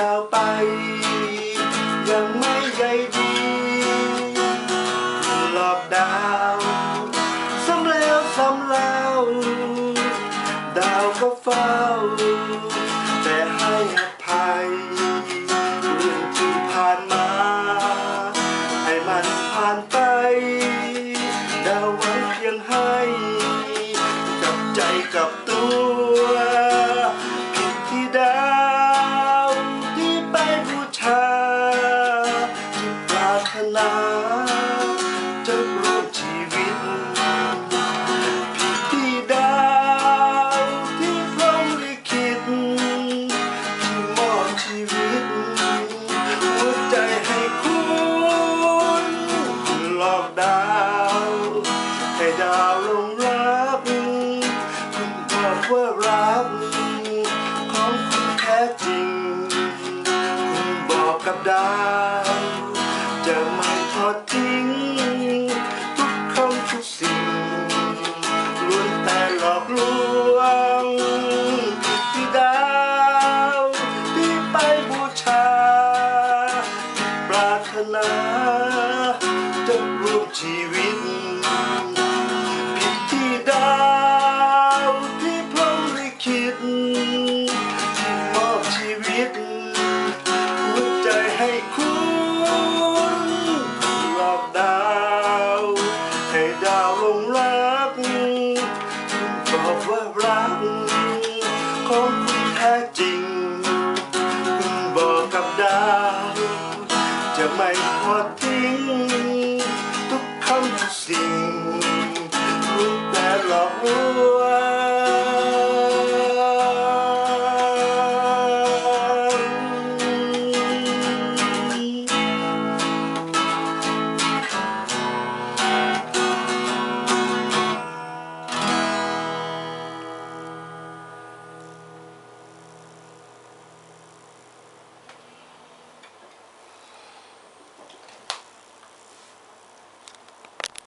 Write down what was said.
ดาวไป ยังไม่ใยดีหลอกดาวซ้ำแล้วซ้ำเล่าดาวก็เฝ้า แต่ให้อภัยเรื่องที่ผ่านมา ให้มันผ่านไป ดาวหวังเพียงให้กับใจกับตัวผิดที่ได้ ถนาจะร่วมชีวิตผิดที่ดาวที่พรหมลิขิตที่มอบชีวิต หัวใจให้คุณหลอกดาว ให้ดาวลงรักคุณบอกว่ารักของคุณแท้จริง คุณบอกกับดาว ทอดทิ้ง ทุกคำทุกสิ่งล้วนแต่หลอกลวงผิดที่ดาวที่ไปบูชาปรารถนาจะรวมชีวิต บอกว่ารักของคุณแท้จริง คุณบอกกับดาวจะไม่ทอดทิ้ง